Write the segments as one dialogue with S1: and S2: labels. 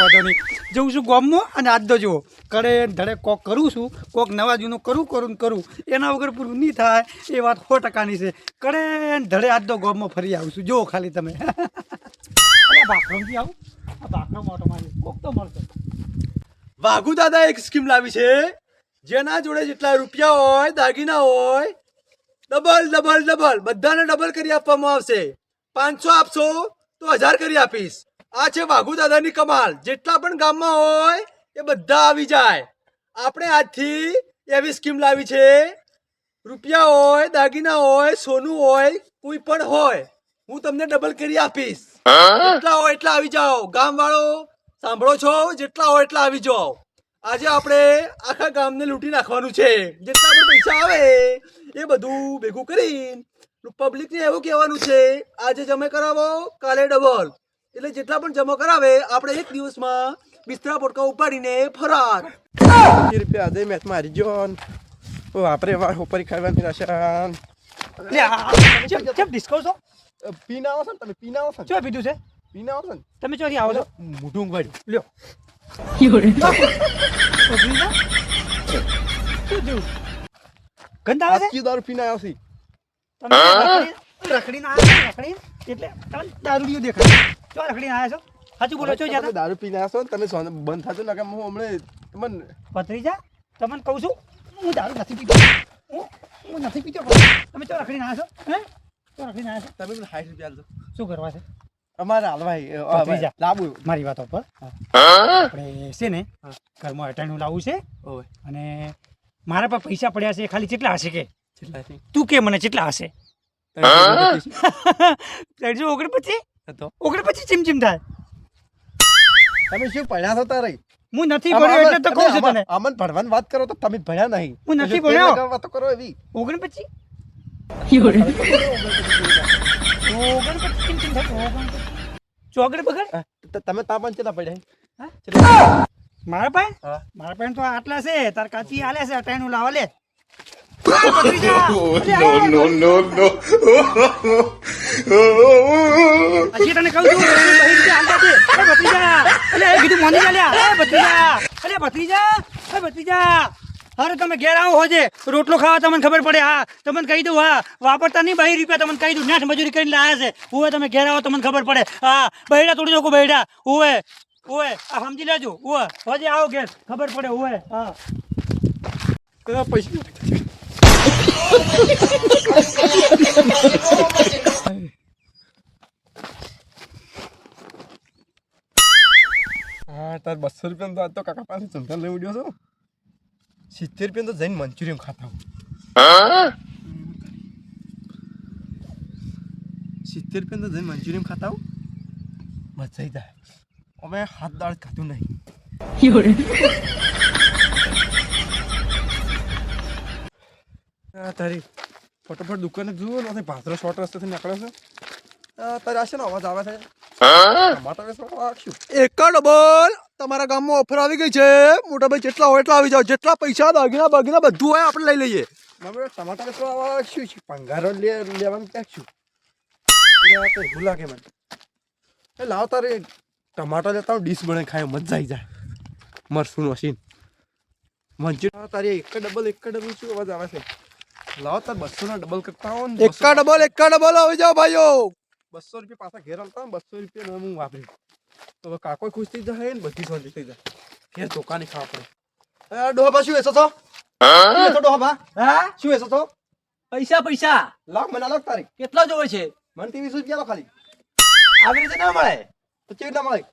S1: વાંધો નહીં. જઉં છું ગામમાં અને આજ તો જુઓ. કરે ધડે કોક કરું છું કોક નવા જૂનું કરું કરું કરું. એના વગર પૂરું નહીં થાય. એ વાત સો ટકાની છે. કરે ધડે આજ તો ગામમાં ફરી આવું છું. જુઓ ખાલી તમે. ભાખરમથી આવું? આ બાકરમ ઓટો મારી કોક તો મળશે.
S2: વાઘુ દાદા એક સ્કીમ લાવી છે. જેના જોડે જેટલા રૂપિયા હોય દાગીના હોય ડબલ ડબલ ડબલ. બધાને ડબલ કરી આપવામાં આવશે. પાંચસો આપશો તો હજાર કરી આપીશ. આ છે વાઘુ દાદાની કમાલ. જેટલા પણ ગામમાં હોય, એ બધા આવી જાય. આપણે આજથી એવી સ્કીમ લાવી છે. રૂપિયા હોય, દાગીના હોય, સોનું હોય, કોઈ પણ હોય, હું તમને ડબલ કરી આપીશ. જેટલા હોય એટલા આવી જાઓ. ગામ વાળો સાંભળો છો? જેટલા હોય એટલા આવી જાઓ. આજે આપણે આખા ગામને લૂંટી નાખવાનું છે. જેટલા પણ પૈસા આવે, એ બધું ભેગું કરી પબ્લિકને એવું કહેવાનું છે, આજે જમે કરાવો, કાલે ડબલ એટલે જેટલા પણ જમા કરાવે આપણે એક દિવસમાં બિસ્તરા પોટકા ઉપાડીને ફરાર.
S3: રૂપિયા આજે મેચ મારી જોન. ઓ આપણે વાર ઉપર ખાવાની
S1: રાશન. ચેપ ડિસ્કો છો?
S3: પીના આવો છો તમે પીના આવો છો
S1: ચો પીધું છે?
S3: પીના આવો છો
S1: તમે ચોથી આવો છો?
S3: મોઢું ઉંઘવાડ્યું
S1: લ્યો? ગંધ આવે છે?
S3: દારૂ પીના આવ્યો છે.
S1: તમે રખડી- રખડી એટલે તમને દારૂડિયો દેખાય. ચો રખડીને આવ્યા છો? સાચું બોલો છો જ્યાં
S3: દારૂ પીને આવ્યા છો તમે સોને બંધ થતું ના કે હું હમણાં તમને
S1: જા તમને કહું છું હું દારૂ નથી પીતો. હું હું નથી પીતો તમે ચો રખડીને આવ્યા છો? હે? ચો રખડીને આવ્યા છો?
S3: તમે મને સાઠ રૂપિયા આલજો
S1: શું કરવા છે?
S3: અમારે હાલવાઈ
S1: ભત્રીજા.
S3: લાવું
S1: મારી વાતો પર આપણે છે ને ઘરમાં અટાણું લાવવું છે.
S3: ઓય.
S1: અને મારા પર પૈસા પડ્યા છે ખાલી કેટલા હશે કે?
S3: કેટલા
S1: તું કે મને કેટલા હશે?
S3: ત્રણસો
S1: ઓગણપચીસ?
S3: હતો.
S1: ઓગણપચીસ પછી ચીમચીમ થાય.
S3: તમે શું ભણ્યા છો તારે?
S1: હું નથી ભણ્યો એટલે તો કહું છું તને.
S3: અમન ભણવાની વાત કરો તો તમે ભણ્યા નહીં.
S1: હું નથી ભણ્યો.
S3: વાત કરો એવી.
S1: ઓગણ પછી? ચીમ ચીમ ચોગડ બગડ?
S3: હા, ત- તમે તાપમાન કેટલા પડ્યા?
S1: મારા પાસે? મારા પાસે તો આટલા છે. તાર કાચી આલે છે અટાણું લાવા લે.
S4: No, no, no.
S1: હજી તને કહું છું. બહી રીતે હાલતા છે એ ભત્રીજા. અલે કીધું મોની ચાલ્યા એ ભત્રીજા. અલે ભત્રીજા. એ ભત્રીજા. અરે તમે ઘેર આવો હોજે. રોટલો ખાવા તમને ખબર પડે. હા તમને કહી દઉં હા. વાપરતા નહીં બહી રૂપિયા તમને કહી દઉં. નાઠ મજૂરી કરીને લાયા છે. હુએ તમે ઘેર આવો તમને ખબર પડે. હા બહેડા તોડી જોકો બહેડા હુએ હુએ આ સમજી લેજો. હુએ હોજે આવો ઘેર. ખબર પડે હુએ હા.
S3: પૈસા હા, તાર બસો રૂપિયા તો આજ તો કાકા પાસે ચમચા લઈ ઉડ્યો છો. સિત્તેર રૂપિયા તો જઈને મંચુરિયન ખાતા હું. સિત્તેર રૂપિયા તો જઈને મંચુરિયન ખાતા હું? આવી જાય. અમે હાથ દાળ ખાતું નહીં. તારી ફટોફટ દુકાને જુઓ ને ભાદરો શોર્ટ રસ્તેથી નીકળે છે. તારે આ ને અવાજ આવે છે? વેચવા
S2: એક ડબલ! તમારા ગામમાં ઓફર આવી ગઈ છે. મોટા ભાઈ જેટલા હોય એટલા આવી જાવ જેટલા પૈસા દાગીના બાગીના બધું હોય આપણે લઈ લઈએ.
S3: ટમાટા ટમાટર આવા શું છે? પંગારો લેવાનું ક્યાંક તો એવું લાગે મને. એ લાવ તારે ટમાટા લેતા ડીશ બને ખાય મજા આવી જાય. મરસું મશીન. મંચુરિયન તારી એક ડબલ એક ડબલ શું અવાજ આવે છે? લાવ તાર બસો ના ડબલ કરતા હો ને
S2: એકા ડબલ એકા ડબલ આવી જાઓ ભાઈઓ.
S3: બસો રૂપિયા પાછા ઘેર આવતા બસો રૂપિયા હું વાપરી તો કાકો ખુશ થઈ જાય ને બધી શાંતિ થઈ જાય ઘેર દુકાને ખાવા પડે. ડોહા શું વેચો છો? ડોહા બા
S2: હા?
S3: શું વેચો છો?
S2: પૈસા પૈસા.
S3: લાખ મને લાગ તારી
S2: કેટલા જોવે છે?
S3: મને ત્રીસ રૂપિયા લો ખાલી.
S2: આવી રીતે ના મળે?
S3: તો કેવી રીતના મળે?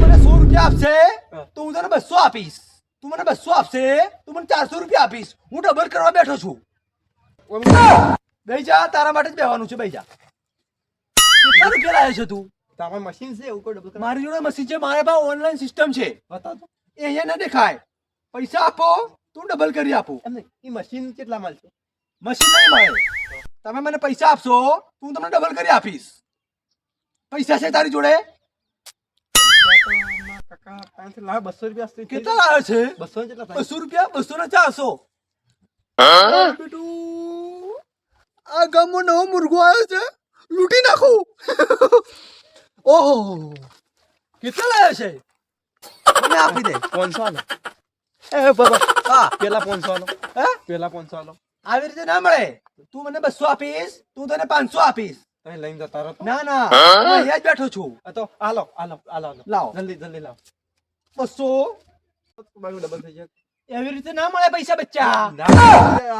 S2: મને સો રૂપિયા આપશે. તો હું તને બસો આપીશ. તું મને બસો આપશે? તું મને ચારસો રૂપિયા આપીશ. હું ડબલ કરવા બેઠો છું. ભાઈ જા તારા માટે જ બેવાનું છે ભાઈ જા. કેટલા રૂપિયા લાવ્યો છે તું?
S3: તારા મશીન છે એવું કોઈ ડબલ
S2: મારી જોડે મશીન છે મારા પાસે ઓનલાઈન સિસ્ટમ છે.
S3: બતાવ
S2: એ અહીંયા ના દેખાય. પૈસા આપો તું ડબલ કરી આપું.
S3: એ મશીન કેટલા મળશે
S2: મશીન નહીં મળે. તમે મને પૈસા આપશો તું હું તમને ડબલ કરી આપીશ. પૈસા છે તારી જોડે?
S3: કાકા પાંચસો લાવ બસો રૂપિયા થઈ- થઈ
S2: કેટલા લાવ્યો છે?
S3: બસો કેટલા
S2: બસો રૂપિયા? બસો ને ચારસો? બેટું આ ગામમાં નવો મુર્ગો આવ્યો છે. લૂંટી નાખું. ઓહો કેટલા લાવ્યો છે? મને આપી દે.
S3: પાંચસો આલો એ બાબા
S2: હા.
S3: પેલા પાંચસો આલો
S2: હે?
S3: પેલા પાંચસો આલો
S2: આવી રીતે ના મળે. તું મને બસો આપીશ તું તને પાંચસો આપીશ.
S3: તમે લઈને જતા રહો.
S2: ના ના. હું? અહીંયા જ બેઠો છું.
S3: આ તો આલો આલો આલો
S2: લાવો.
S3: જલ્દી જલ્દી લાવો.
S2: બસો.
S3: મારું ડબલ થઈ જાય.
S2: એવી રીતે ના મળે પૈસા બચ્ચા.
S3: ના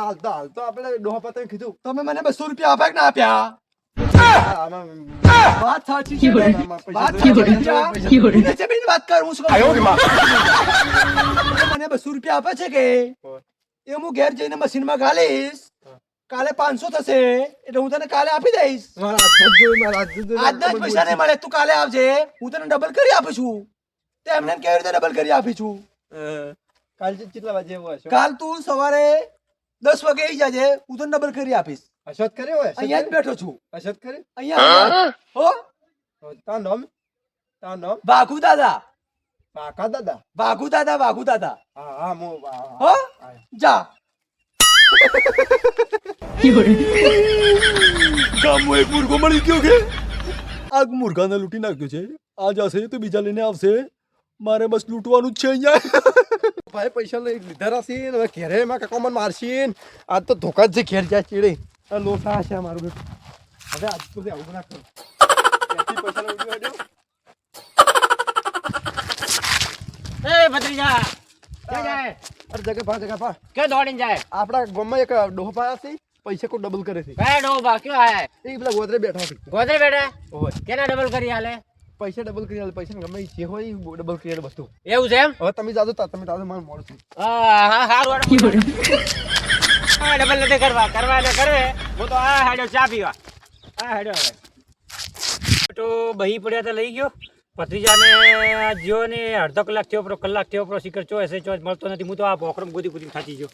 S3: હાલ તો આપણે ડોહા પતે કીધું.
S2: તમે મને બસો રૂપિયા આપ્યા કે ના આપ્યા? વાત સાચી છે વાત સાચી છે.
S3: પૈસા
S2: હું નીચે બેસીને વાત કરું છું મને બસો રૂપિયા આપે છે કે? એ હું ઘેર જઈને મશીનમાં ગાલીશ. કાલે પાંચસો થશે એટલે હું તને કાલે આપી દઈશ. આજના જ પૈસા નહીં મળે તું કાલે આવજે હું તને ડબલ કરી આપું છું. તે એમને કેવી રીતે ડબલ કરી આપી છું?
S3: કાલ કેટલા વાગે હોય
S2: કાલ તું સવારે દસ વાગે આવી જાજે હું તને ડબલ કરી આપીશ.
S3: અશત કર્યો હોય?
S2: અહીંયા જ બેઠો છું.
S3: અશત કર્યો?
S2: અહીંયા હો?
S3: તાર નામ? તાર નામ?
S2: વાઘુ દાદા.
S3: પાકા દાદા?
S2: વાઘુ દાદા વાઘુ દાદા.
S3: હા હા મો હો?
S2: જા. ગામમાં એક મુર્ગો મળી ગયો કે? આ મુર્ગાને લૂંટી નાખ્યો છે. આ જશે તો બીજા લઈને આવશે. મારે બસ લૂંટવાનું જ છે અહીંયા.
S3: ભાઈ પૈસા લઈ લીધા રાશી હવે ઘેરે એમાં કાકા મને મારશી ને. આજ તો ધોકા જ છે ઘેર જાય ચીડે. આ લોસા છે મારું બેટું હવે આજ તો આવું ના કરો. પૈસા લઈ લીધા
S1: એ ભત્રીજા ક્યાં જાય?
S3: અરે જગા ભા જગા ભા
S1: કે દોડીને જાય?
S3: આપણા ગામમાં એક ડોહો પાયા છે પૈસા કોઈ ડબલ કરે છે.
S1: કયા બા કયો આયા?
S3: એ પેલા ગોદરે બેઠા છે.
S1: ગોદરે બેઠા?
S3: ઓય.
S1: કેના ડબલ કરી હાલે
S3: પૈસા ડબલ કરી આલે પૈસા ગમે જે હોય ડબલ કરી બધું.
S1: એવું છે એમ?
S3: હવે તમે જાજો તમે જાજો મારે મોડું છું
S1: હા હા હારું હા ડબલ નથી કરવા. કરવા એટલે કરે. હું તો આ હેડ્યો ચા પીવા. આ હેડ્યો હવે. તો બહી પડ્યા તો લઈ ગયો. ભત્રીજાને જીઓ ને અડધો કલાક થયો પરો કલાક થયો પરો શિખર ચો હશે ચો મળતો નથી. હું તો આ ભોખરમ ગોદી ગોદી થાતી જો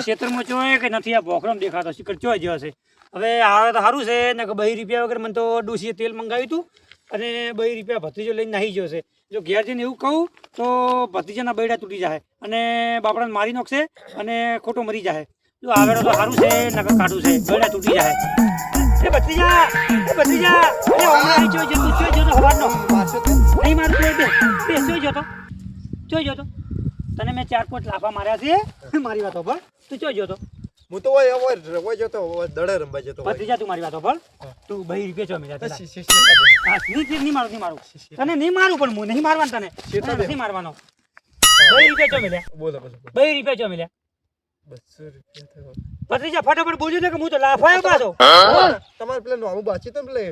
S1: ક્ષેત્રમાં ચો કે નથી આ ભોખરમ દેખાતો? શિખર ચો જ્યો હશે? હવે આવે તો સારું છે ને બહી રૂપિયા વગર મને તો ડોસીએ તેલ મંગાવ્યું હતું અને બહી રૂપિયા ભત્રીજો લઈને નાહી ગયો છે. જો ઘેર જઈને એવું કહું તો ભત્રીજાના બૈડા તૂટી જાય અને બાપડાને મારી નાખશે અને ખોટો મરી જાય જો આવેલો તો સારું છે નકર કાઢું છે બૈડા તૂટી જાય એ ભત્રીજા એ ભત્રીજા એ હમણાં જોઈ જતું જોઈ જતો હવારનો
S3: પાછો
S1: મારું જોઈ બે બે જોઈ જતો જોઈ જતો તને મેં ચાર પાંચ લાફા માર્યા છે મારી વાતો પર તું જોઈ જતો
S3: હું તો હોય હોય હોય જતો દડે રમવા જતો
S1: ભત્રીજા તું મારી વાતો પર તું ભાઈ રૂપિયા
S3: છો કરે.
S1: હા, નહીં નહીં, મારું નહીં મારું તને નહીં મારું પણ હું નહીં મારવાનું તને નહીં મારવાનો ભાઈ રૂપિયા છો મિલ્યા
S3: બોલો બોલો.
S1: રૂપિયા છો મિલ્યા
S3: બસો રૂપિયા થયો.
S1: ભત્રીજા ફટાફટ બોલજો ને કે હું તો લાફાયો પાછો.
S3: તમારે પેલા નોમું બાચી તો પેલે?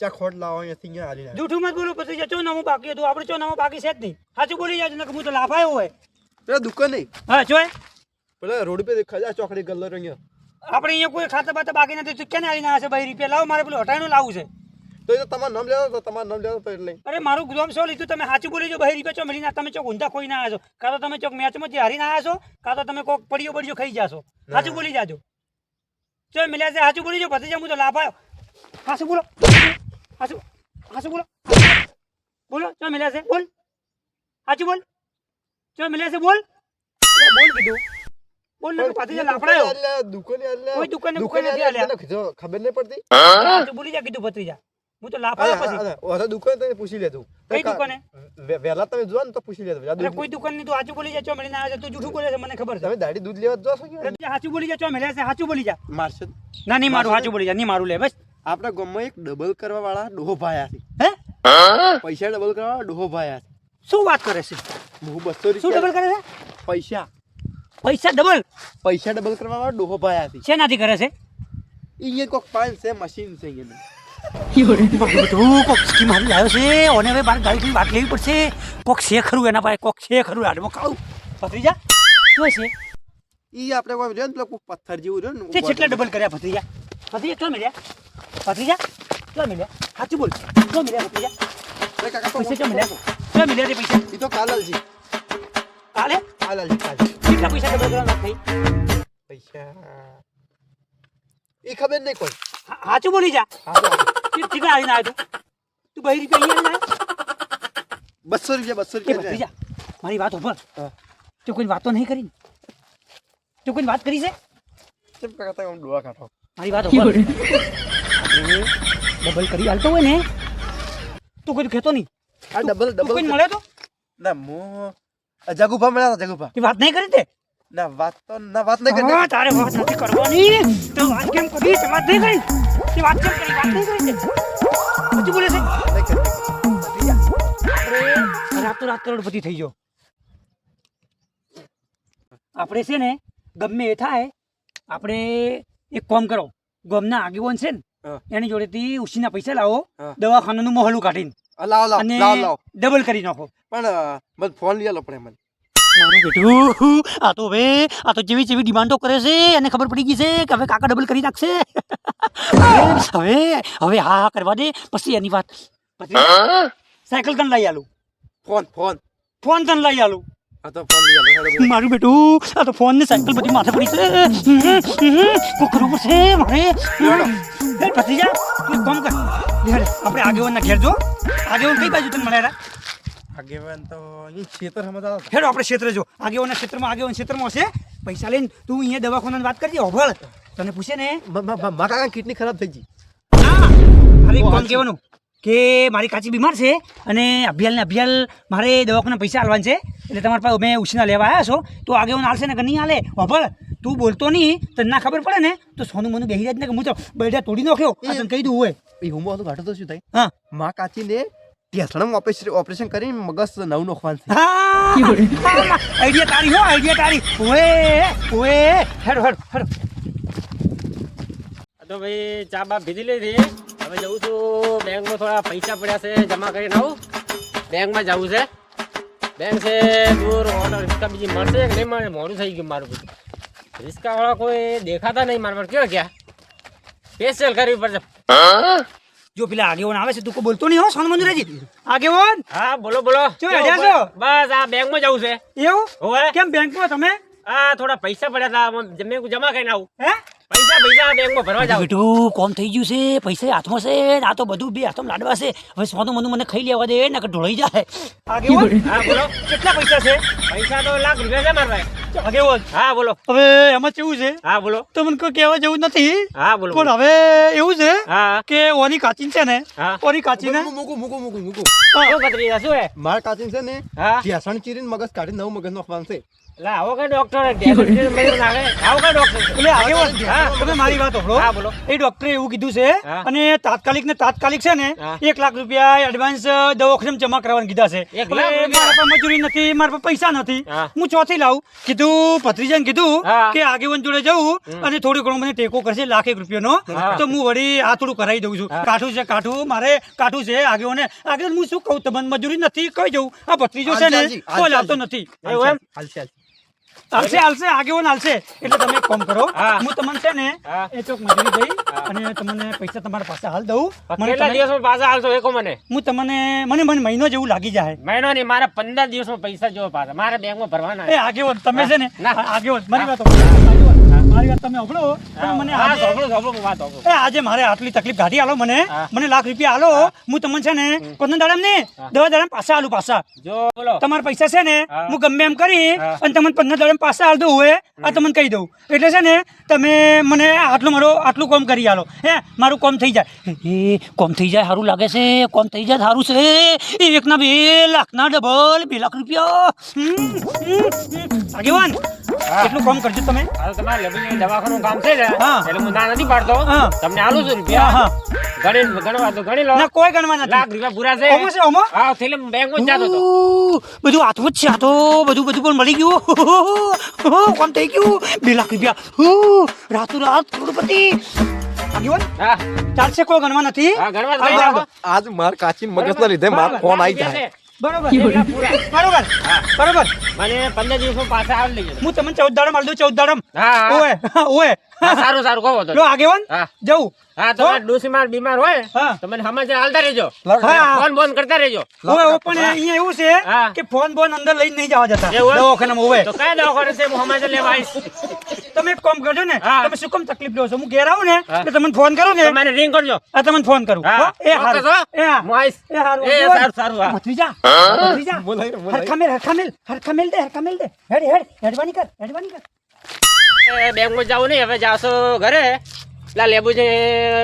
S3: ચા ખોટ લાવો અહીંયાથી અહીંયા હાલી નાખો.
S1: જૂઠું મત બોલો ભત્રીજા ચો નામું બાકી હતું આપણે ચો નામું બાકી છે જ નહીં. સાચું બોલી જાય ને કે હું તો લાફાયો હોય.
S3: પેલા દુકાન? નહીં
S1: હા ચોય.
S3: પેલા રોડ પે ખજા ચોકડી ગલ્લો રહ્યો
S1: આપણે અહીંયા કોઈ ખાતા બાતા બાકી નથી તું ક્યાં આવીને આવે હશે ભાઈ રૂપિયા લાવો મારે પેલું હટાણું લાવવું છે.
S3: તો એ તો તમારું નામ લેતો તો તમારું નામ લેતો તો એટલે.
S1: અરે મારું ગ્રામ શો લીધું? તમે સાચું બોલી જો બહાર રૂપિયા ચો મળીને તમે ચોક ઊંધા ખોઈ ના આવ્યા છો. કાં તો તમે ચોક મેચમાં જે હારીને આવ્યા છો કાં તો તમે કોક પડીઓ પડીઓ ખાઈ જાશો. સાચું બોલી જાજો. ચો મળ્યા છે સાચું બોલી જો ભત્રીજા હું તો લાભ આવ્યો સાચું બોલો. સાચું સાચું બોલો. બોલો ચો મળ્યા છે બોલ. સાચું બોલ. ચો મિલ્યા છે બોલ. બોલ કીધું. બોલ ને લાફડાયો.
S3: દુકાને
S1: કોઈ દુકાને
S3: દુકાને કીધું ખબર નહીં પડતી?
S1: બોલી જા કીધું ભત્રીજા હું તો લાફાયો પછી.
S3: અરે દુકાને તમે પૂછી લેતું
S1: કઈ દુકાને?
S3: વે- તમે જો ને તો પૂછી લેતું
S1: અરે કોઈ દુકાનની તું સાચું બોલી જા ચો મળીને આવે છે. જૂઠું બોલે છે મને ખબર છે.
S3: તમે દાઢી દૂધ લેવા જો છો કે?
S1: અરે બોલી જા ચો મળ્યા છે સાચું બોલી જા.
S3: મારશે
S1: ના નહીં મારું સાચું બોલી જા નહીં મારું લે બસ.
S3: આપણા ગામમાં એક ડબલ કરવા વાળા ડોહો ભાયા છે.
S1: હે?
S3: પૈસા ડબલ કરવા વાળા ડોહો ભાયા છે.
S1: શું વાત કરે છે?
S3: હું બસો
S1: શું ડબલ કરે છે?
S3: પૈસા.
S1: પૈસા ડબલ
S3: પૈસા ડબલ કરવા વાળા ડોહો ભાયા છે.
S1: શેનાથી કરે છે?
S3: અહીંયા કોક પાન છે મશીન છે અહીંયા
S1: બધું કોક સ્કીમ હારી લાવ્યો છે. ઓને હવે બાર ગાડી વાત લેવી પડશે. કોક છે ખરું એના પાસે કોક છે ખરું હાડમાં ખાવું. ભત્રીજા શું છે?
S3: ઈ આપણે કોઈ રહ્યો ને પેલો પથ્થર જેવું રહ્યો ને
S1: તે કેટલા ડબલ કર્યા ભત્રીજા? ભત્રીજા ક્યાં મળ્યા ભત્રીજા ક્યાં મળ્યા સાચું બોલ. ક્યાં મળ્યા ભત્રીજા?
S3: કાકા
S1: પૈસા મળ્યા ક્યાં મળ્યા તે પૈસા?
S3: ઈ તો કાલલ છે.
S1: કાલે?
S3: કાલલ છે
S1: કેટલા પૈસા ડબલ કરવા થઈ
S3: પૈસા. ઈ ખબર નહીં કોઈ.
S1: સાચું બોલી જા. ઠીક આવીને આવ્યો તું. તું બહી રૂપિયા અહીંયા
S3: બસો રૂપિયા બસો રૂપિયા
S1: મારી વાત
S3: ઉપર.
S1: તું કોઈ વાતો નહીં કરી ને? તું કોઈ વાત કરી છે?
S3: કેમ કાકા હું ડોળા કાઢો.
S1: મારી વાત ઉપર ડબલ કરી હાલતો હોય ને તું કોઈ કહેતો નહીં.
S3: આ ડબલ ડબલ કોઈ
S1: મળ્યો તો?
S3: ના મો જગુભા મળ્યા હતા જગુભા.
S1: તે વાત નહીં કરી તે?
S3: ના વાત તો ના વાત નહીં કરી
S1: તારે વાત નથી કરવાની. તો વાત કેમ કરી? તે વાત નહીં કરી તે વાત કેમ કરી? વાત નહીં કરી તે બોલે છે. રાતો રાત કરોડપતિ થઈ ગયો. આપણે છે ને ગમે એ થાય આપણે એક કામ કરો. ગામના આગેવાન છે ને એની જોડેથી ઉછીના પૈસા લાવો દવાખાનાનું મોહલું કાઢીને.
S3: લાવો લાવો લાવો
S1: ડબલ કરી નાખો.
S3: પણ મને ફોન લઈ લો પણ મને
S1: મારું બેટું. આ તો હવે આ તો જેવી જેવી ડિમાન્ડો કરે છે એને ખબર પડી ગઈ છે કે હવે કાકા ડબલ કરી નાખશે. હવે હવે હા હા કરવા દે. પછી એની વાત. પછી સાયકલ તને લઈ આલું.
S3: Phone phone.
S1: ફોન તને લઈ આલું.
S3: આ તો ફોન લઈ આલો હેડો બોલો.
S1: મારું બેટું આ તો ફોન ને સાયકલ બધી માથે પડી છે. શું કરવું પડશે મારે. હે, ભત્રીજા તું કામ કર. આપણે આગેવાનના ઘેર જો. આગેવાન કઈ બાજુ તને મળ્યા હતા?
S3: આગેવાન તો અહીં ક્ષેત્ર સમજાવો
S1: હેડો આપણે ક્ષેત્ર જો. આગેવાના ક્ષેત્રમાં આગેવાન ક્ષેત્રમાં હશે. પૈસા લઈને તું અહીંયા દવાખાનાની વાત કરજે ઓભળ તને પૂછે ને.
S3: મારા કાકા કિડની ખરાબ થઈ ગઈ.
S1: અરે કોણ કહેવાનું કે મારી કાચી બીમાર છે અને અભિયાલ ને અભિયાલ મારે દવાખાના પૈસા આલવાના છે. એટલે તમારા પાસે મેં ઉછીના લેવા આવ્યા છો. તો આગેવાન હાલશે ને કે નહીં હાલે ઓભળ તું બોલતો નહીં. તને ના ખબર પડે ને તો સોનું મનું બેહી જાય ને કે હું તો બેડા તોડી નાખ્યો. આ તને કહી દઉં હોય.
S3: એ હુંમાં હતું ઘાટો તો શું થાય?
S1: હા.
S3: મા કાચીને ટેસણામાં ઓપરેશન ઓપરેશન કરીને મગજ નવ નોખવાનું છે
S1: હા! આઈડિયા તારી હો આઈડિયા તારી. ઓએ ઓએ. હેડો હેડો હેડો.
S4: તો ભાઈ ચા બા પીધી લીધી હવે જઉં છું. બેંકમાં થોડા પૈસા પડ્યા છે જમા કરીને આવું. બેંકમાં જવું છે. બેંક છે દૂર ઓર્ડર રિક્ષા બીજી મળશે કે નહીં મળે? મોડું થઈ ગયું મારું બધું. રિક્ષાવાળા કોઈ દેખાતા નહીં મારા પર. કયો ગયા? સ્પેશિયલ કરવી પડશે.
S1: જો પેલા આગેવાન આવે છે તું કોઈ બોલતો નહીં હો સોન મંજુરાજી. આગેવાન?
S4: હા બોલો બોલો.
S1: શું અડ્યા છો?
S4: બસ આ બેંકમાં જવું છે.
S1: એવું?
S4: કેમ
S1: કેમ બેંકમાં તમે?
S4: આ થોડા પૈસા પડ્યા હતા જમે જમા કરીને આવું.
S1: હે?
S4: પૈસા પૈસા બેંકમાં ભરવા જાવ
S1: બેટું કોમ થઈ ગયું છે પૈસા હાથમાં છે ને આ તો બધું બે હાથમાં લાડવા છે. હવે સોનું મનું મને ખાઈ લેવા દે ને કે ઢોળાઈ જાય આગેવાન
S4: હા બોલો.
S1: કેટલા પૈસા છે?
S4: પૈસા તો લાખ રૂપિયા છે મારા ભાઈ.
S1: આગેવાન
S4: હા બોલો.
S1: હવે એમાં કેવું છે?
S4: હા બોલો.
S1: તમને કોઈ કહેવા જેવું નથી.
S4: હા બોલો
S1: પણ હવે એવું છે
S4: હા.
S1: કે ઓની કાચીન છે ને. ઓની કાચીને
S3: મૂકું મૂકું મૂકું મૂકું
S4: શું શું હે
S3: મારા કાચીન છે ને
S4: હા.
S3: ચીરીને મગજ કાઢી નવ મગજ નોખવાનું છે.
S4: એટલે આવો કઈ ડોક્ટર આવો કઈ ડોક્ટર
S1: એટલે આગેવાન
S4: હા.
S1: તમે મારી વાત
S4: હા બોલો.
S1: એ ડોક્ટરે એવું કીધું છે અને તાત્કાલિક ને તાત્કાલિક છે ને એક લાખ રૂપિયા એડવાન્સ દવાખાને જમા કરવાના કીધા છે.
S4: એક
S1: હવે
S4: લાખ રૂપિયા?
S1: મારા પાસે મજૂરી નથી મારા પાસે પૈસા નથી.
S4: હું.
S1: ચોથી લાવું. કીધું ભત્રીજાને કીધું કે આગેવાન જોડે જવું અને થોડું ઘણું મને ટેકો કરશે લાખ એક રૂપિયાનો. તો હું વળી આ થોડું કરાવી દઉં છું. કાઠું છે કાઠું મારે કાઠું છે આગેવાને. આગળ હું શું કહું? તમને મજૂરી નથી કહી જવું આ ભત્રીજો છે ને કોઈ લાવતો નથી?
S3: હાલશે હાલશે
S1: આગેવાન હાલશે. એટલે તમે એક કામ કરો
S4: હું.
S1: તમને છે ને એ ચોક મજૂરી જઈ અને તમને પૈસા તમારા પાસે હાલ દઉં. મને
S4: કેટલા દિવસમાં પાછા હાલશો એકો મને.
S1: હું તમને મને મને મહિનો જેવું લાગી જાય.
S4: મહિનો નહીં મારા પંદર દિવસમાં પૈસા જોવા પાછા. મારા બેંકમાં ભરવાના
S1: એ આગેવાન તમે છે ને. આગેવાન મારી વાત મારી વાત તમે સાંભળો. મને આજે
S4: વાત
S1: એ મારે આટલી તકલીફ કાઢી આલો મને. મને લાખ રૂપિયા આલો. હું. તમને છે ને પંદર દાડા ને દસ દાડા પાછા આલું પાછા.
S4: જો બોલો.
S1: તમારા પૈસા છે ને
S4: હું.
S1: ગમે એમ કરી અને તમને પંદર દાડા પાછા આલ દઉં હોય આ તમને કહી દઉં. એટલે છે ને તમે મને આટલું મારો આટલું કોમ કરી આલો. હે મારું કોમ થઈ જાય. એ કોમ થઈ જાય સારું લાગે છે કોમ થઈ જાય સારું છે. એ એકના બે લાખના ડબલ બે લાખ રૂપિયા. આગેવાન એટલું કોમ કરજો તમે.
S4: તમારે દવાખાનું કામ છે ને એટલે હું ના નથી પાડતો. તમને આલું છું રૂપિયા. ગણી ગણવા તો ગણી લો.
S1: ના કોઈ ગણવા
S4: લાખ રૂપિયા પૂરા છે.
S1: ઓમો છે ઓમો?
S4: હા થેલે બેંકમાં જાતો હતો.
S1: બધું હાથમાં જ છે તો બધું બધું પણ મળી ગયું. કોમ થઈ ગયું. બે લાખ રૂપિયા. રાતો રાત કરોડપતિ.
S4: હા.
S1: ચાલશે કોઈ ગણવા નથી.
S4: હા તો
S1: હા.
S3: આજ માર કાચી મગજ ના લીધે માર ફોન આવી જાય.
S1: બરોબર. બરોબર. બરોબર.
S4: મને પંદર દિવસમાં પાછા આવી લઈ
S1: હું તમને ચૌદ દાડમ આલ દઉં ચૌદ દાડમ.
S4: હા હા.
S1: ઓએ ઓએ
S4: સારું સારું કહો તો.
S1: આગેવાન. જવું.
S4: હા તમારે ડોશીમાર બીમાર હોય
S1: હા.
S4: તમે સમાચાર હાલતા રહેજો. ફોન બોન કરતા રહેજો.
S1: ઓએ ઓ પણ અહીંયા એવું છે કે ફોન બોન અંદર લઈને નહીં જવા જતા? દવાખાનામાં ઓએ
S4: તો કયા દવાખાને છે? હું સમાચાર લેવા આવીશ.
S1: તમે એક કામ કરજો ને
S4: હા.
S1: તમે શું કામ તકલીફ લો છો હું ઘેર આવું ને. એટલે તમને ફોન કરું ને
S4: મને રિંગ કરજો
S1: આ તમને ફોન કરું એ હારું. એ હા. એ હારું.
S4: એ. સારું સારું હા
S1: ભત્રીજા, જા
S3: બોલાય, બોલાય.
S1: હરખા મેલ, હરખા મેલ, હરખા મેલ દે, હરખા મેલ દે. હેડ, હેડ, હેડવાની કર, હેડવાની કર.
S4: એ બેંકમાં જાવ નહીં હવે જાશો ઘરે પેલા લેબુ છે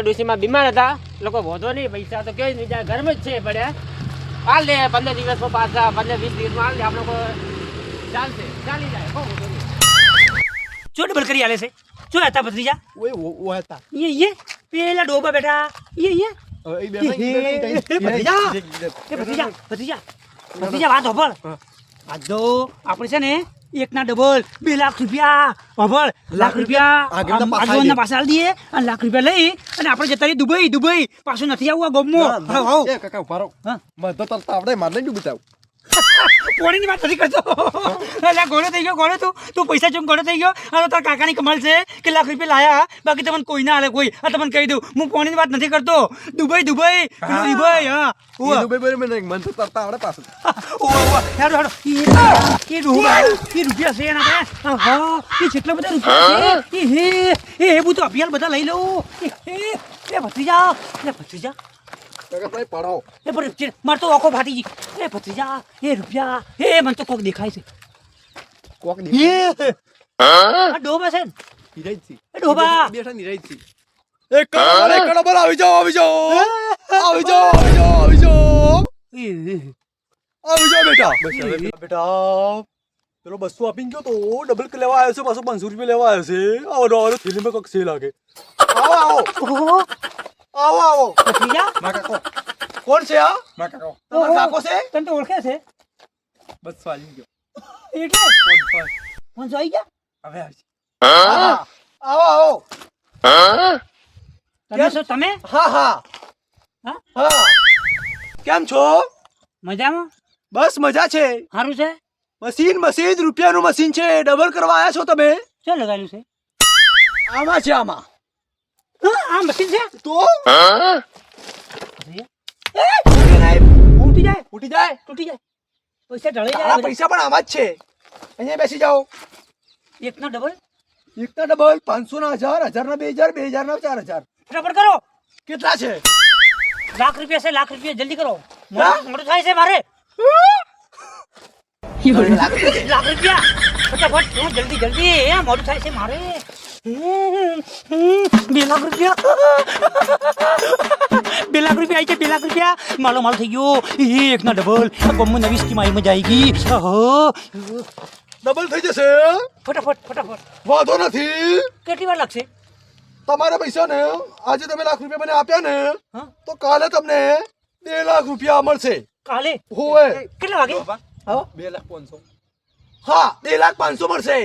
S4: ડુસીમાં બીમાર હતા લોકો વધો નહીં પૈસા તો કઈ બીજા ઘરમાં જ છે પડ્યા હાલ લે પંદર દિવસમાં પાછા પંદર વીસ દિવસમાં હાલ આપણે ચાલશે ચાલી જાય બહુ વધો નહીં.
S1: ચો ડબલ કરી આલે છે. ચો હતા ભત્રીજા
S3: ઓય ઓ ઓ હતા
S1: ઈએ ઈએ પેલા ડોબા બેઠા. ઈએ
S3: હવે એ
S1: ભત્રીજા. એ ભત્રીજા ભત્રીજા ભત્રીજા વાત હોભળ આજ તો આપણે છે ને એકના ડબલ બે લાખ રૂપિયા. હોભળ લાખ રૂપિયા
S3: આગળના પાછા
S1: આલી દઈએ અને લાખ રૂપિયા લઈ અને આપણે જતા દુબઈ દુબઈ. પાછું નથી આવવું આ. હાવ હાવ
S3: એ કાકા ઊભા રહો.
S1: હા.
S3: મને તો તરતા આવડે મારે નહીં ડૂબી
S1: પોણીની વાત નથી કરતો. એટલે ગોળો થઈ ગયો ગોળો તું. તું પૈસા જેમ ગોળો થઈ ગયો. અને તારા કાકાની કમાલ છે. કે લાખ રૂપિયા લાયા બાકી તમને કોઈ ના હાલે કોઈ. આ તમને કહી દઉં હું પોણીની વાત નથી કરતો. Dubai Dubai. દુબઈ હા.
S3: ડૂબે બરી મને મને તો તરતા આવડે પાછું.
S1: ઉવ્વ, ઉવ્વ. હેડો, હેડો. એ એ રૂપિયા એ રૂપિયા છે એના પાસે. આહા, એ જેટલા બધા રૂપિયા છે. એ હે એ હે બધું અભિયાન બધા લઈ લઉં. એ ભત્રીજા એ ભત્રીજા.
S3: ભાઈ
S1: એ પણ મારે તો આંખો ફાટી ગઈ. એ ભત્રીજા એ રૂપિયા એ મને તો કોક દેખાય છે.
S3: કોક
S1: એ આ ડોબા છે
S3: નિરાજ છે.
S1: એ ડોબા.
S3: બેઠા નિરાજ છે.
S2: એક કડબલ એક કડબલ આવી જાઓ આવી જાઓ. આવી જાઓ આવી જાઓ આવી જાઓ.
S1: એ, એ,
S2: આવી જાઓ બેટા. બસ બેટા પેલો બસો આપીને ગયો તો ડબલ લેવા આવ્યો છે પાછો પાંચસો રૂપિયા લેવા આવ્યો છે. આવો આવો થેલીમાં કંઈક સેલ લાગે. આવો આવો.
S1: ઓહો,
S2: આવો આવો.
S1: ભત્રીજા?
S3: મા કાકો.
S2: કોણ છે આ?
S3: મા કાકો.
S2: તમારો કાકો છે?
S1: તને તો ઓળખે છે?
S3: બસ વાલી ગયો.
S1: એટલે?
S3: Phone phone.
S1: જોઈ ગયા?
S3: હવે આવશે
S2: આવો આવો.
S1: તમે છો તમે?
S2: હા હા.
S1: હા?
S2: હા. કેમ છો?
S1: મજામાં?
S2: બસ મજા છે.
S1: સારું છે?
S2: મશીન મશીન રૂપિયાનું મશીન છે. ડબલ કરવા આવ્યા છો તમે?
S1: શું લગાવ્યું છે?
S2: આમાં છે આમાં.
S1: આ મશીન છે?
S2: તો?
S1: ઉઠી જાય.
S2: ઉઠી જાય
S1: તૂટી જાય પૈસા ઢળી જાય
S2: પૈસા પણ આમાં જ છે. અહીંયા બેસી જાઓ.
S1: એકનો ડબલ
S2: એકના ડબલ પાંચસો ના હજાર હજાર ના બે હજાર બે હજાર ના ચાર હજાર.
S1: ફટાફટ કરો.
S2: કેટલા છે?
S1: લાખ રૂપિયા છે લાખ રૂપિયા. જલ્દી કરો? મોડું થાય છે મારે. લાખ રૂપિયા. ફટાફટ. હો, જલ્દી જલ્દી. એ મોડું થાય છે મારે. બે લાખ રૂપિયા. બે લાખ રૂપિયા આવી છે બે લાખ રૂપિયા. માલો માલ થઈ ગયો. એ એકના ડબલ ગમમાં નવી સ્કીમ આવી મજા આવી ગઈ.
S2: ડબલ થઈ જશે
S1: ફટાફટ ફટાફટ.
S2: વાંધો નથી.
S1: કેટલી વાર લાગશે?
S2: તમારા પૈસા ને આજે તમે લાખ રૂપિયા મને આપ્યા ને
S1: હા?
S2: તો કાલે તમને બે લાખ રૂપિયા મળશે.
S1: કાલે?
S2: હોય
S1: કેટલા વાગે?
S3: બે લાખ પાંચસો.
S2: હા બે લાખ પાંચસો મળશે.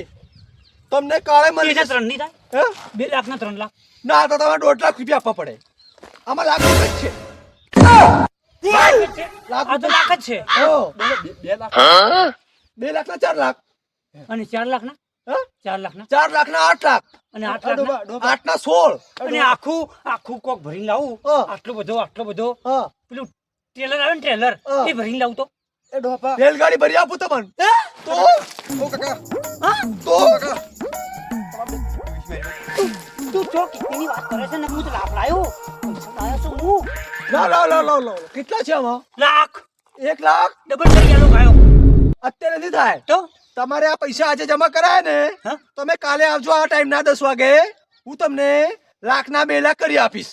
S2: તમને
S1: કાળે
S2: મળી
S1: જાય
S2: જશે.
S1: ત્રણ નહીં થાય?
S2: હે?
S1: બે લાખ ના ત્રણ લાખ.
S2: ના તો તમારે દોઢ લાખ રૂપિયા આપવા પડે. આમાં લાખ રૂપિયા જ છે.
S1: લાખ જ છે.
S2: લાખ
S1: આ તો લાખ જ છે.
S3: બે- લાખ.
S2: બે લાખ ના ચાર લાખ.
S1: અને ચાર લાખ ના ચાર લાખ ના
S2: ચાર લાખ ના આઠ લાખ.
S1: અને આઠ લાખ
S2: આઠ ના સોળ.
S1: અને આખું આખું કોક ભરીને લાવું?
S2: હા.
S1: આટલો બધો આટલો બધો? પેલું ટ્રેલર આવે ને ટ્રેલર એ ભરીને લાવું તો.
S2: રેલગાડી ભરી આપું તમને. તો?
S3: ઓ કાકા.
S2: તો?
S3: કાકા.
S1: તું ચો કેટલીની વાત કરે છે ને હું તો લાખ પૈસા લાયો છું હું.
S2: લાવ લાવ લાવ લાવ લાવ. કેટલા છે આમાં?
S1: લાખ.
S2: એક લાખ?
S1: ડબલ કરી આલો ગાયો
S2: અત્યારે નથી થાય?
S1: તો?
S2: તમારે આ પૈસા આજે જમા કરાય ને તમે કાલે આવજો આ ટાઈમ ના દસ વાગે. હું તમને લાખ ના બે લાખ કરી આપીશ.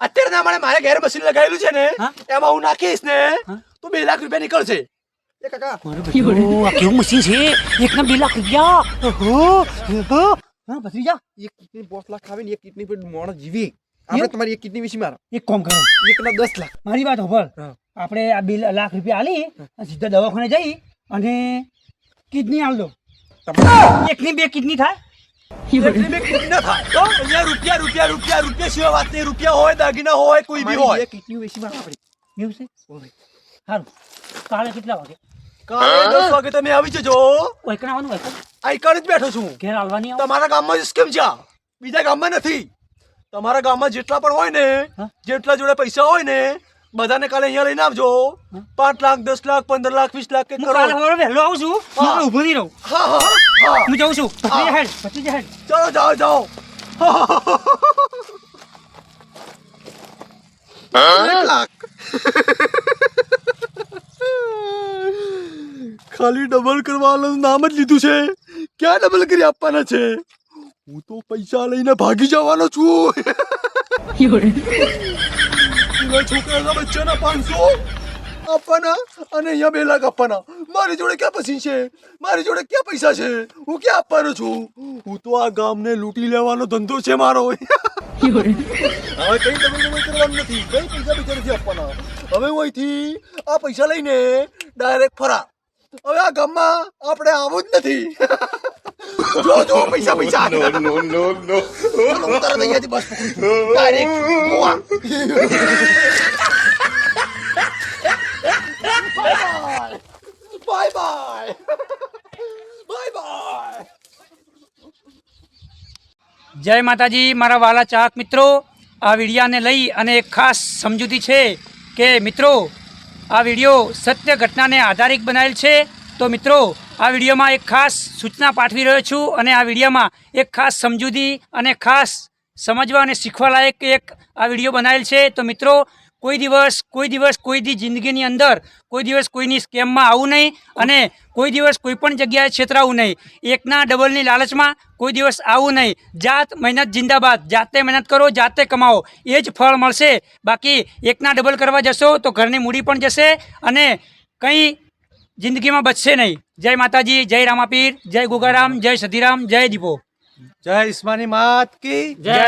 S2: અત્યારે ના મને મારે ઘેર મશીન લગાવેલું છે ને એમાં હું નાખીશ ને? તો બે લાખ રૂપિયા નીકળશે.
S3: એ કાકા
S1: ઓ, આ કેવું મશીન છે એક ના બે લાખ રૂપિયા ઓહો. હા ભત્રીજા
S3: એક કિડની પાંચ લાખ આવે ને એક કિડની પર મોણસ જીવી આપણે તમારી એક કિડની વિશે મારો
S1: એક કામ કરો
S3: એક ના દસ લાખ
S1: મારી વાત હોભળ. આપણે આ બે લાખ રૂપિયા આલી અને સીધા દવાખાને જઈ અને કિડની આલ દો
S3: તમારે
S1: એકની બે કિડની થાય
S2: એટલી બી કિડની ના થાય તો અહીંયા રૂપિયા રૂપિયા રૂપિયા રૂપિયા સિવાય વાત નહીં રૂપિયા હોય દાગીના હોય કોઈ બી હોય
S3: કિડની વિશે મારો આપણે
S1: એવું છે સારું કાલે કેટલા વાગે
S2: કાલે દસ વાગે તમે આવી જજો.
S1: વૈકણ આવવાનું વૈકણ
S2: આઈકણ જ બેઠો છું.
S1: ઘેર આવવાની
S2: તમારા ગામમાં જ સ્કીમ છે આ. બીજા ગામમાં નથી. તમારા ગામમાં જેટલા પણ હોય ને જેટલા જોડે પૈસા હોય ને બધાને કાલે અહીંયા લઈને આવજો. પાંચ લાખ દસ લાખ પંદર લાખ વીસ લાખ કે
S1: હું
S2: કરોડ.
S1: વહેલો આવું છું. હું.
S2: હા.
S1: નહીં રહું.
S2: હા હા હા
S1: હું. જાઉં છું.
S2: ચલો જાઓ જાઓ. લાખ. ખાલી ડબલ કરવાનું નામ જ લીધું છે. ક્યાં ડબલ કરી આપવાના છે? હું તો પૈસા લઈને ભાગી જવાનો છું. છોકરાના બચ્ચાના પાંચસો આપવાના અને અહીંયા બે લાખ આપવાના. મારી જોડે ક્યાં પછી છે? મારી જોડે ક્યાં પૈસા છે? હું ક્યાં આપવાનો છું? હું તો આ ગામને લૂંટી લેવાનો ધંધો છે મારો. હવે કઈ ડબલ ડબલ કરવાનું નથી. કઈ પૈસા નથી આપવાના. હવે હું અહીંથી આ પૈસા લઈને ડાયરેક્ટ ફરા હવે આ ગામમાં આપણે આવું જ નથી. જો જો પૈસા પૈસા. નો નો નો નો હું અહીંયાથી bus. Direct Goa bye bye bye bye
S1: જય માતાજી મારા વાલા ચાહક મિત્રો આ વિડિયાને લઈ અને એક ખાસ સમજૂતી છે કે મિત્રો આ વીડિયો સત્ય ઘટનાને આધારિત બનાવેલ છે. તો મિત્રો, આ વિડીયોમાં એક ખાસ સૂચના પાઠવી રહ્યો છું અને આ વિડીયોમાં એક ખાસ સમજૂતી અને ખાસ સમજવા અને શીખવા લાયક એક આ વીડિયો બનાવેલ છે. તો મિત્રો કોઈ દિવસ કોઈ દિવસ કોઈની જિંદગીની અંદર કોઈ દિવસ કોઈની સ્કેમમાં આવું નહીં અને કોઈ દિવસ કોઈ પણ જગ્યાએ છેતરાવું નહીં. એકના ડબલની લાલચમાં કોઈ દિવસ આવું નહીં. જાત મહેનત જિંદાબાદ. જાતે મહેનત કરો જાતે કમાઓ. એ જ ફળ મળશે. બાકી એકના ડબલ કરવા જશો તો ઘરની મૂડી પણ જશે અને કંઈ જિંદગીમાં બચશે નહીં. જય માતાજી જય રામાપીર જય ગોગારામ જય સતીરામ જય દીપો.
S2: જય ઈસ્માની માત કી
S1: જય.